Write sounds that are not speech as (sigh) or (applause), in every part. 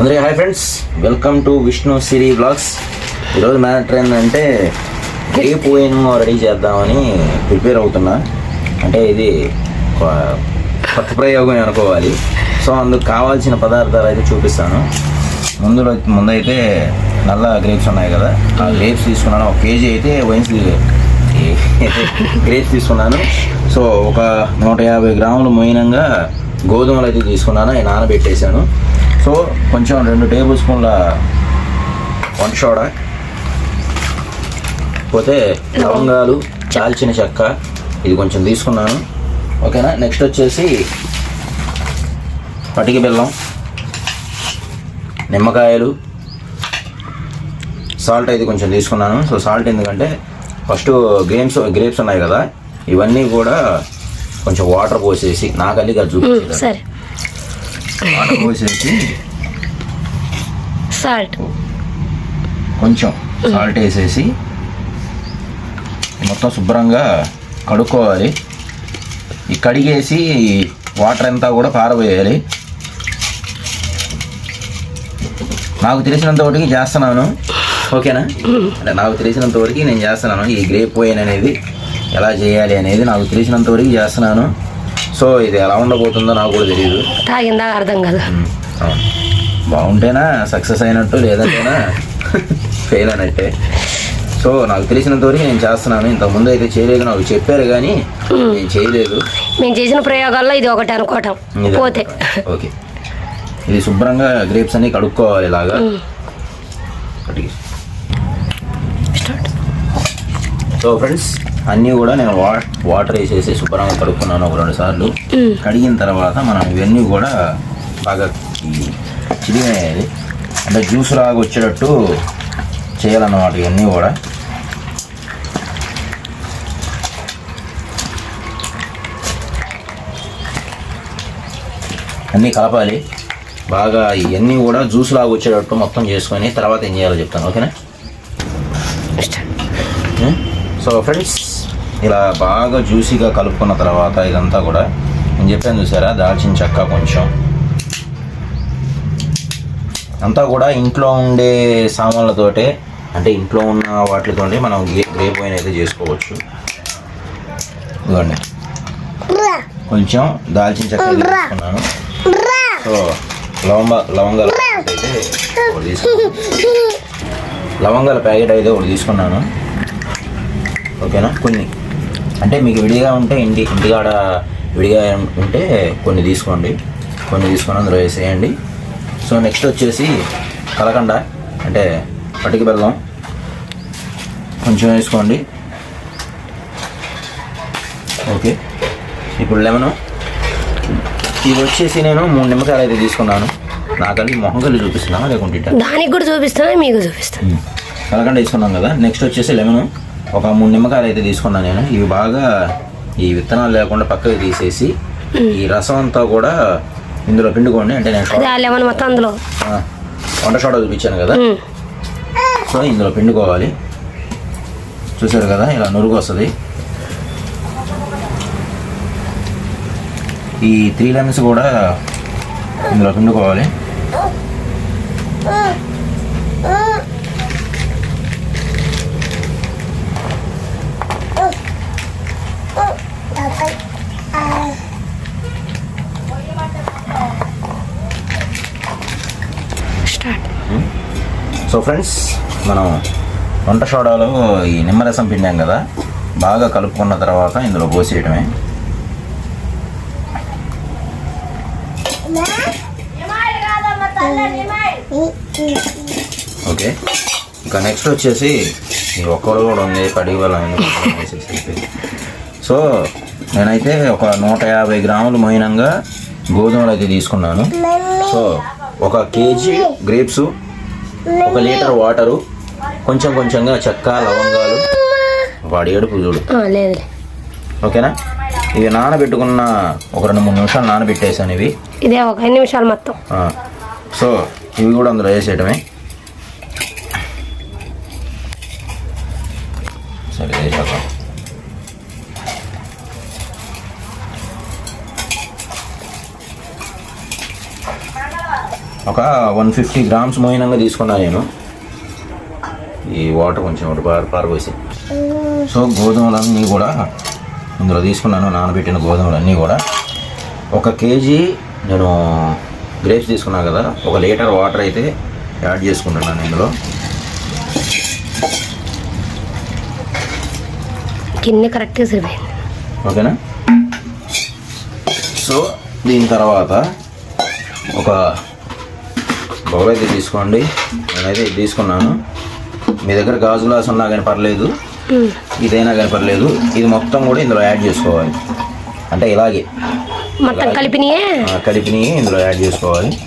అందరికీ hi friends welcome to Vishnu Siri blogs. ఈరోజు matter ఏంటంటే గ్రేప్ వైన్ రెడీ చేద్దామని ప్రిపేర్ అవుతున్నా. అంటే ఇది కొత్త ప్రయోగం అనుకోవాలి. సో అందుకు కావాల్సిన పదార్థాలు అయితే చూపిస్తాను. ముందులో ముందైతే నల్ల గ్రేప్స్ ఉన్నాయి కదా ఆ గ్రేప్స్ తీసుకున్నాను. ఒక కేజీ అయితే వైన్స్ గ్రేప్స్ తీసుకున్నాను. సో ఒక నూట యాభై గ్రాములు మోయినంగా గోధుమలు అయితే తీసుకున్నాను. అవి నానబెట్టేశాను. సో కొంచెం రెండు టేబుల్ స్పూన్ల వంట సోడా. పోతే లవంగాలు దాల్చిన చెక్క ఇది కొంచెం తీసుకున్నాను. ఓకేనా? నెక్స్ట్ వచ్చేసి పటిక బెల్లం నిమ్మకాయలు సాల్ట్ అయితే కొంచెం తీసుకున్నాను. సో సాల్ట్ ఎందుకంటే ఫస్ట్ గ్రేప్స్ గ్రేప్స్ ఉన్నాయి కదా ఇవన్నీ కూడా కొంచెం వాటర్ పోసేసి నాకల్లి కదా చూపించారు పోసేసి సాల్ట్. కొంచెం సాల్ట్ వేసేసి మొత్తం శుభ్రంగా కడుక్కోవాలి. ఈ కడిగేసి వాటర్ అంతా కూడా పారబోయాలి. నాకు తెలిసినంత వరకు చేస్తున్నాను. ఓకేనా? అంటే నాకు తెలిసినంత వరకు నేను చేస్తున్నాను. ఈ గ్రేప్ వైన్ అనేది ఎలా చేయాలి అనేది నాకు తెలిసినంత వరకు చేస్తున్నాను. సో ఇది ఎలా ఉండబోతుందో నాకు కూడా తెలియదు తాగిందా అర్థం కదా. బాగుంటేనా? సక్సెస్ అయినట్టు లేదంటేనా? ఫెయిల్ అయినట్టే. సో నాకు తెలిసినంత వరకు నేను చేస్తున్నాను. ఇంతకుముందు అయితే చేయలేదు నాకు చెప్పారు కానీ నేను చేయలేదు. మేము చేసిన ప్రయోగాల్లో ఇది ఒకటి అనుకోవటం. పోతే. ఓకే. ఇది శుభ్రంగా గ్రేప్స్ అన్ని కడుక్కోవాలి ఇలాగా. సో ఫ్రెండ్స్ అన్నీ కూడా నేను వా వాటర్ వేసేసి శుభ్రంగా కడుక్కున్నాను ఒక రెండు సార్లు. కడిగిన తర్వాత మనం ఇవన్నీ కూడా బాగా ఈ చిరిగేయాలి అంటే జ్యూస్ లాగా వచ్చేటట్టు చేయాలన్నమాట ఇవన్నీ కూడా. అన్నీ కలపాలి. బాగా ఇవన్నీ కూడా జ్యూస్ లాగా వచ్చేటట్టు మొత్తం చేసుకొని తర్వాత ఏం చేయాలో చెప్తాను ఓకేనా? సో ఫ్రెండ్స్ ఇలా బాగా జ్యూసీగా కలుపుకున్న తర్వాత ఇదంతా కూడా నేను చెప్పాను చూసారా? దాల్చిన చెక్క కొంచెం. అంతా కూడా ఇంట్లో ఉండే సామాన్లతోటే అంటే ఇంట్లో ఉన్న వాటితోనే మనం గ్రే గ్రేప్ వైన్ అయితే చేసుకోవచ్చు. ఇదిగోండి. కొంచెం దాల్చిన చెక్క అయితే తీసుకున్నాను. సో లవంగ లవంగాల ప్యాకెట్ అయితే ఒకటి తీసుకున్నాను. లవంగాల ప్యాకెట్ అయితే ఒకటి తీసుకున్నాను. ఓకేనా? కొన్ని అంటే మీకు విడిగా ఉంటే ఇంటి ఇంటికాడ విడిగా ఉంటే కొన్ని తీసుకోండి. కొన్ని తీసుకొని అందులో వేసేయండి. సో నెక్స్ట్ వచ్చేసి కలకండ. అంటే పటిక బెల్లం కొంచెం వేసుకోండి. ఓకే. ఇప్పుడు లెమను. ఇది వచ్చేసి నేను మూడు నిమ్మకాయలు అయితే తీసుకున్నాను. నాకಲ್ಲಿ మొహం కలిగి చూపిస్తున్నాను లేకుంటే? దానికి కూడా చూపిస్తాను? మీకు చూపిస్తాను. కలకండ తీసుకున్నాం కదా. నెక్స్ట్ వచ్చేసి లెమన్. ఒక మూడు నిమ్మకాయలు అయితే తీసుకున్నాను నేను. ఇవి బాగా ఈ విత్తనాలు లేకుండా పక్కకి తీసేసి ఈ రసం అంతా కూడా ఇందులో పిండుకోండి. అంటే నేను మొత్తం అందులో. వంట సోడా చూపించాను కదా. సో ఇందులో పిండుకోవాలి. చూసారు కదా ఇలా నురుగు వస్తుంది. ఈ త్రీ లెమన్స్ కూడా ఇందులో పిండుకోవాలి స్టార్ట్ సో ఫ్రెండ్స్ మనం వంట సోడాలో ఈ నిమ్మరసం పిండాం కదా బాగా కలుపుకున్న తర్వాత ఇందులో పోసేయటమే. ఓకే. ఇక నెక్స్ట్ వచ్చేసి ఈ ఒక్కడు కూడా ఉంది వేసేసి. సో నేనైతే ఒక నూట యాభై గ్రాములు మోయినంగా గోధుమలు అయితే తీసుకున్నాను సో ఒక కేజీ గ్రేప్స్ ఒక లీటర్ వాటరు కొంచెం కొంచెంగా చెక్క లవంగాలు. వాడి ఏడుపు చూడు. ఓకేనా? ఇవి నానబెట్టుకున్న ఒక రెండు మూడు నిమిషాలు నానబెట్టేసాను ఇవి. ఇదే ఒక ఐదు నిమిషాలు మొత్తం. సో ఇవి కూడా అందులో వేసేయటమే. సరే వేసాక ఒక వన్ ఫిఫ్టీ గ్రామ్స్ మోయినంగా తీసుకున్నా నేను. ఈ వాటర్ కొంచెం ఒకటి పార పారబోసి. సో గోధుమలన్నీ కూడా ఇందులో తీసుకున్నాను నానబెట్టిన గోధుమలన్నీ కూడా. ఒక కేజీ నేను గ్రేప్స్ తీసుకున్నాను కదా ఒక లీటర్ వాటర్ అయితే యాడ్ చేసుకుంటున్నాను ఇందులో. గిన్నె కరెక్ట్గా సరిపోయింది ఓకేనా? సో దీని తర్వాత ఒక బౌల్ అయితే తీసుకోండి. నేనైతే ఇది తీసుకున్నాను. మీ దగ్గర గాజు గ్లాస్ ఉన్నా కానీ పర్లేదు. ఉమ్. ఇదైనా కానీ పర్లేదు. ఇది మొత్తం కూడా ఇందులో యాడ్ చేసుకోవాలి. అంటే ఇలాగే. మొత్తం కలిపినాయే? ఆ, కలిపిని ఇందులో యాడ్ చేసుకోవాలి.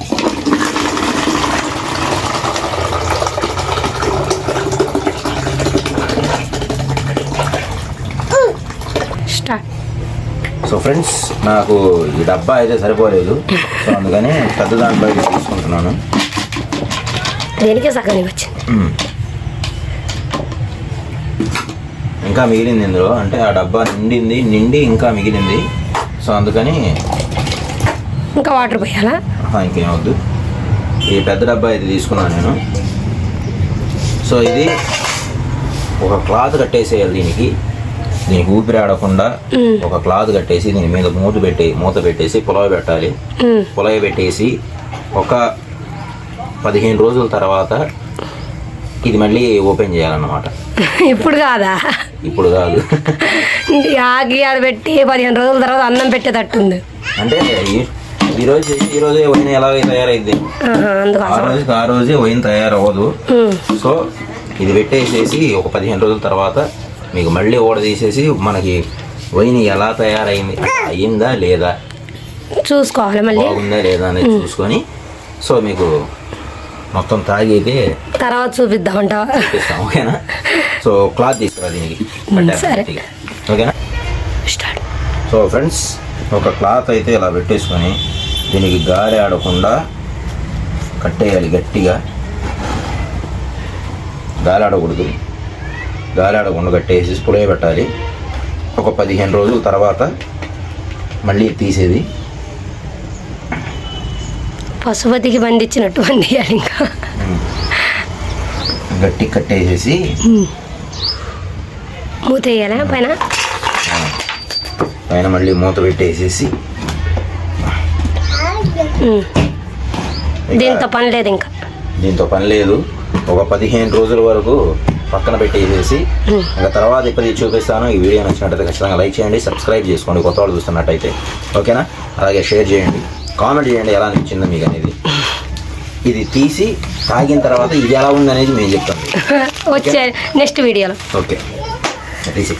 సో ఫ్రెండ్స్ నాకు ఈ డబ్బా అయితే సరిపోలేదు. సో అందుకని పెద్ద దాంట్లో తీసుకుంటున్నాను. దేనికే సగానికి వచ్చింది. ఇంకా మిగిలింది ఇందులో. అంటే ఆ డబ్బా నిండింది నిండి ఇంకా మిగిలింది. సో అందుకని ఇంకా వాటర్ పోయాలా? ఇంకేం వద్దు. ఈ పెద్ద డబ్బా అయితే తీసుకున్నాను నేను. సో ఇది ఒక క్లాత్ కట్టేసేయాలి దీనికి. దీనికి ఊపిరి ఆడకుండా. ఒక క్లాత్ కట్టేసి దీని మీద మూత పెట్టి మూత పెట్టేసి పులవ పెట్టాలి. పులవ పెట్టేసి ఒక పదిహేను రోజుల తర్వాత ఇది మళ్ళీ ఓపెన్ చేయాలన్నమాట. ఇప్పుడు కాదా? ఇప్పుడు కాదు. ఆగి ఆడబెట్టి పదిహేను రోజుల తర్వాత అన్నం పెట్టేటట్టుంది. అంటే ఈ- ఈ రోజు ఈ రోజే వైన్ ఎలాగ తయారైంది ఆ రోజుకి ఆ రోజే వైన్ తయారవ్వదు. సో ఇది పెట్టేసేసి ఒక పదిహేను రోజుల తర్వాత మీకు మళ్ళీ ఓడ తీసేసి మనకి వైన్ ఎలా తయారైంది అయ్యిందా లేదా? చూసుకోవాలి మళ్ళీ. బాగుందా లేదా అనేది చూసుకొని సో మీకు మొత్తం తాగి అయితే తర్వాత చూపిద్దామంటావా? ఇస్తాం ఓకేనా? సో క్లాత్ తీసుకురా దీనికి. ఓకేనా? సో ఫ్రెండ్స్ ఒక క్లాత్ అయితే ఇలా పెట్టేసుకొని దీనికి గాలి ఆడకుండా కట్టేయాలి గట్టిగా. గాలి ఆడకూడదు. గాలి ఆడకుండా కట్టేసి పులయ పెట్టాలి. ఒక పదిహేను రోజుల తర్వాత మళ్ళీ తీసేది. పశుపతికి బంధించినట్టు బంధియాలి ఇంకా. గట్టి కట్టేసేసి. మూత వేయాలా పైన? పైన మళ్ళీ మూత పెట్టేసేసి. దీంతో పని లేదు ఇంకా. దీంతో పని లేదు. ఒక పదిహేను రోజుల వరకు పక్కన పెట్టేసేసి. ఇంకా తర్వాత ఇప్పుడు చూపిస్తాను. ఈ వీడియో నచ్చినట్టయితే ఖచ్చితంగా లైక్ చేయండి సబ్స్క్రైబ్ చేసుకోండి. కొత్త వాళ్ళు చూస్తున్నట్టయితే. ఓకేనా? అలాగే షేర్ చేయండి. కామెంట్ చేయండి ఎలా అనిపించిందో మీకు అనేది. ఇది తీసి తాగిన తర్వాత ఇది ఎలా ఉంది అనేది మేము చెప్తాం (laughs) వచ్చే నెక్స్ట్ వీడియోలో. ఓకే. తీసి.